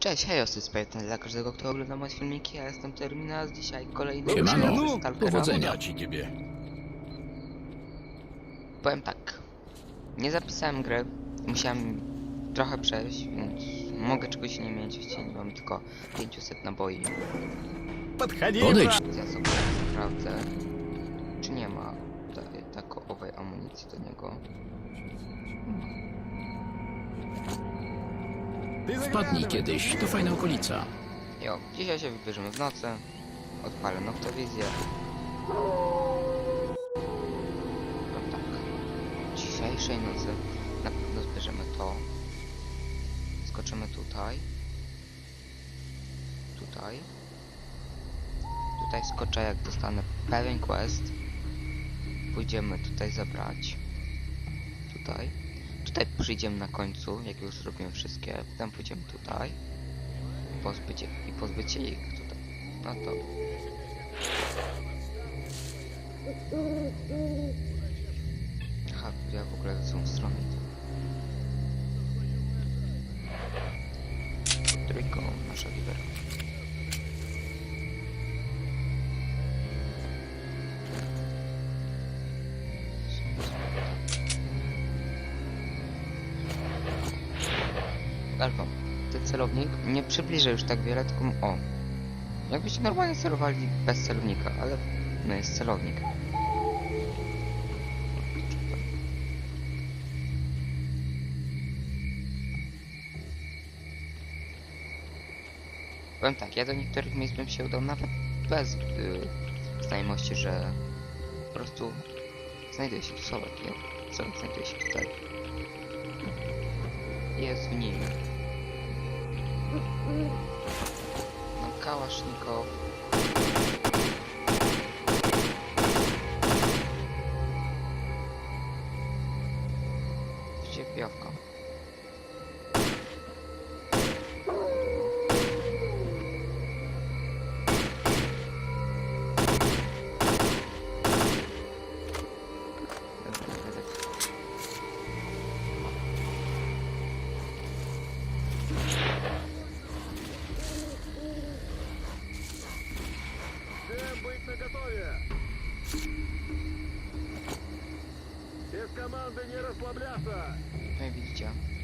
Cześć, hej, Osyspejten, dla każdego, kto ogląda moje filmiki, ja jestem Terminal, dzisiaj kolejny Siemano, odcinek powodzenia ci niebie. Powiem tak, nie zapisałem gry, musiałem trochę przejść, więc mogę czegoś nie mieć, jeśli nie mam tylko 500 naboi. Podejdź. Ja sobie sprawdzę, czy nie ma takowej amunicji do niego. Hmm. Wpadnij kiedyś, to fajna okolica. Jo, dzisiaj się wybierzemy w nocy. Odpalę noktowizję. No tak. Dzisiejszej nocy na pewno zbierzemy to. Skoczymy tutaj. Tutaj. Tutaj skoczę jak dostanę pewien quest. Pójdziemy tutaj zabrać. Tutaj. Tutaj przyjdziemy na końcu, jak już zrobimy wszystkie. Potem pójdziemy tutaj pozbyć ich i pozbyć się ich tutaj. No to. Aha, ja w ogóle są strony. Trójką nasza libera. Celownik nie przybliża już tak wiele, tylko o. Jakbyście normalnie celowali bez celownika, ale no jest celownik. Powiem tak, ja do niektórych miejsc bym się udał nawet bez y, znajomości, że po prostu znajduje się tu Solek, nie? Solek znajduje się tutaj. Jest w nim. Kałasznikow. Ściepiowka. Dobra, не расслабляться. No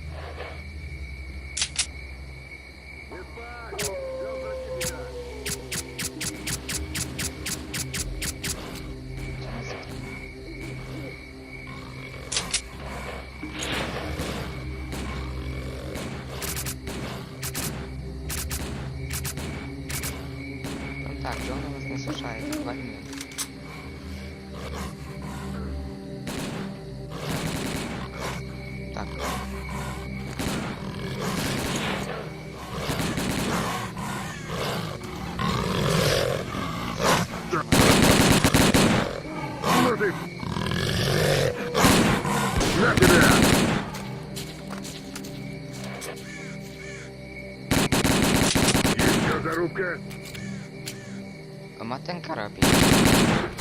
Мотен корабль.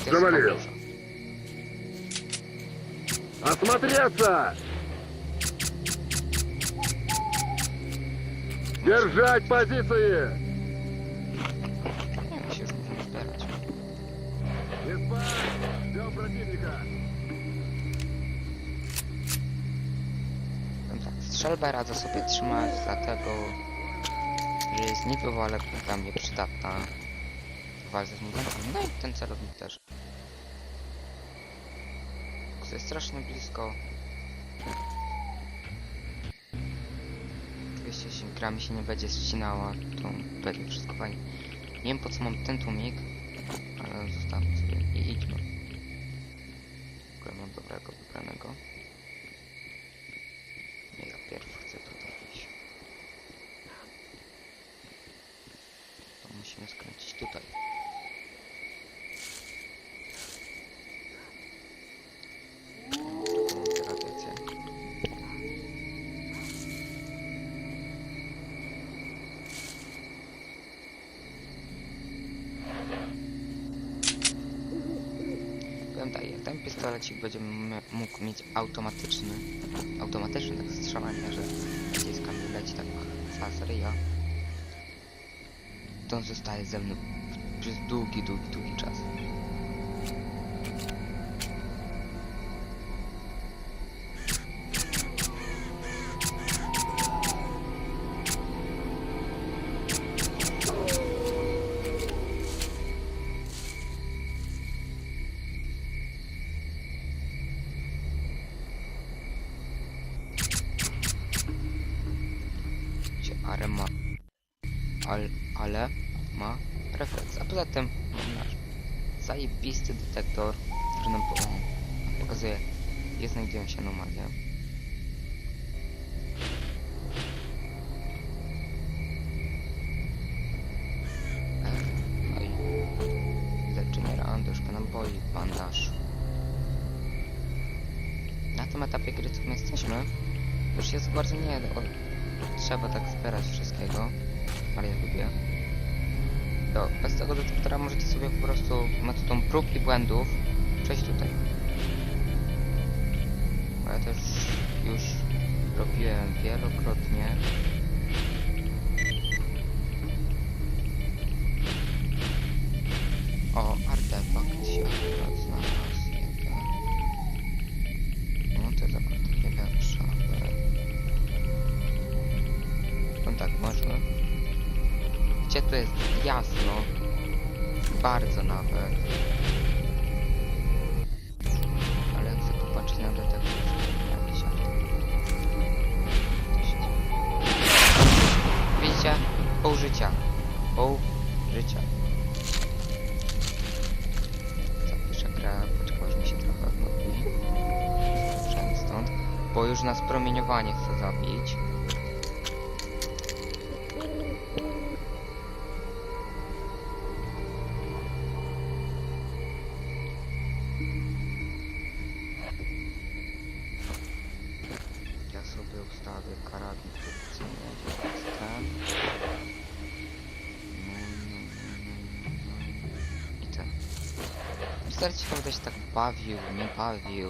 Завалил. Осмотреться! Держать позиции! Nie wiem, się już musimy zbierać. Не спать! Ждем противника! No tak, strzelbę radzę sobie trzymać, dlatego że jest niebywale dla mnie przydatna w walce z muzentem. No i ten celownik też. To jest strasznie blisko. Jeśli gra mi się nie będzie ścinała, to będzie wszystko fajnie. Nie wiem po co mam ten tłumik, ale zostawmy sobie i idźmy. Ogóle mam dobrego wybranego. Ja pierw chcę pistolecik będzie mógł mieć automatyczny, automatyczny tak strzelanie, że naciskam i leci tak faza. To on zostaje ze mną przez długi, długi, długi czas. Mamy nasz zajebisty detektor, który nam po, pokazuje, gdzie znajdują się anomalie. E, No naboi, bandaż. Na tym etapie gry, co my jesteśmy, już jest bardzo nie... Trzeba tak zbierać wszystkiego, ale ja lubię. Bez tego detektora możecie sobie po prostu metodą prób i błędów przejść tutaj. Ja też już robiłem wielokrotnie. Jasno? Bardzo nawet. Ale chcę popatrzeć na dzieje? Widzicie? Pół życia. Pół życia. Zapiszę grę, poczekać mi się trochę odnowi. Przejdę stąd. Bo już nas promieniowanie chce zabić. Sobie ustawię karabin jest ten. No, no, no, no, no. I ten. Wystarczy ciekawe, się tak bawił, nie bawił.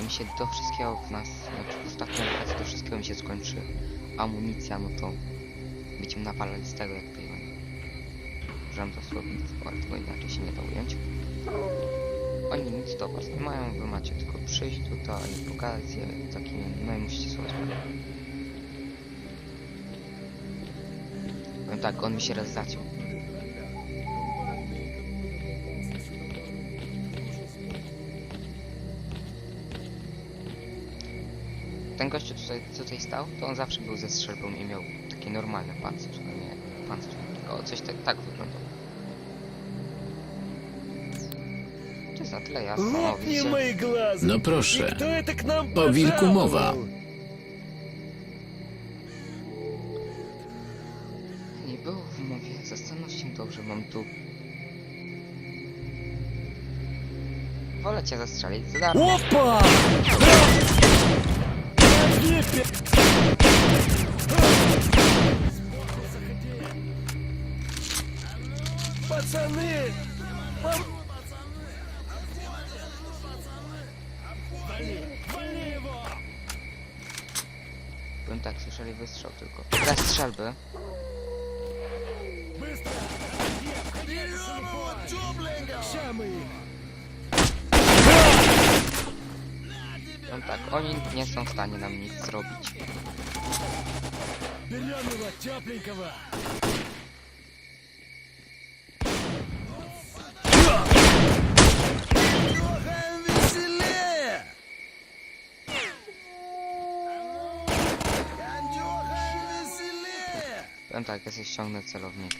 I mi się do wszystkiego w nas, znaczy w ostatniej lokacji do wszystkiego mi się skończy amunicja, no to będziemy nawalać z tego jak piłem. Użyłem dosłownie ale tego inaczej się nie da ująć. Oni nic do was nie mają, wy macie tylko przyjść tutaj, pogadać z takimi, no i musicie tak, on mi się raz zaciął. Ten gościu tutaj, co tutaj stał, to on zawsze był ze strzelbą i miał takie normalne pancerz, a nie pancerz. O, coś tak, tak wyglądał. To jest na tyle jasne, o, Лопни widzicie? мои глаза! No И proszę. кто это к нам O wilku mowa. пожаловал? Nie było w mowie, zastanów się dobrze, mam tu... Wolę cię zastrzelić za darmo. Опа! Возьми пи- Пацаны! пом- wystrzał tylko. Teraz strzelby. Ща мы их! Powiem tak, oni nie są w stanie nam nic zrobić. Берем его тепленького! Tak, ja sobie ściągnę celownik.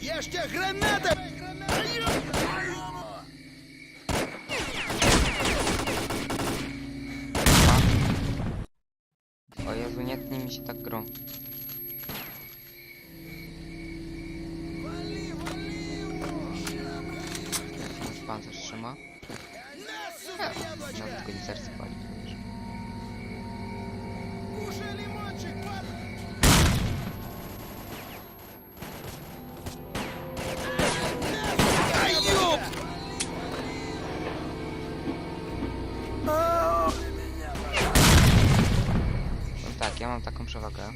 Jeszcze granatę! O Jezu, nie mi się tak grą. Pan też trzyma? Ja, nawet go nie serce pali. пока.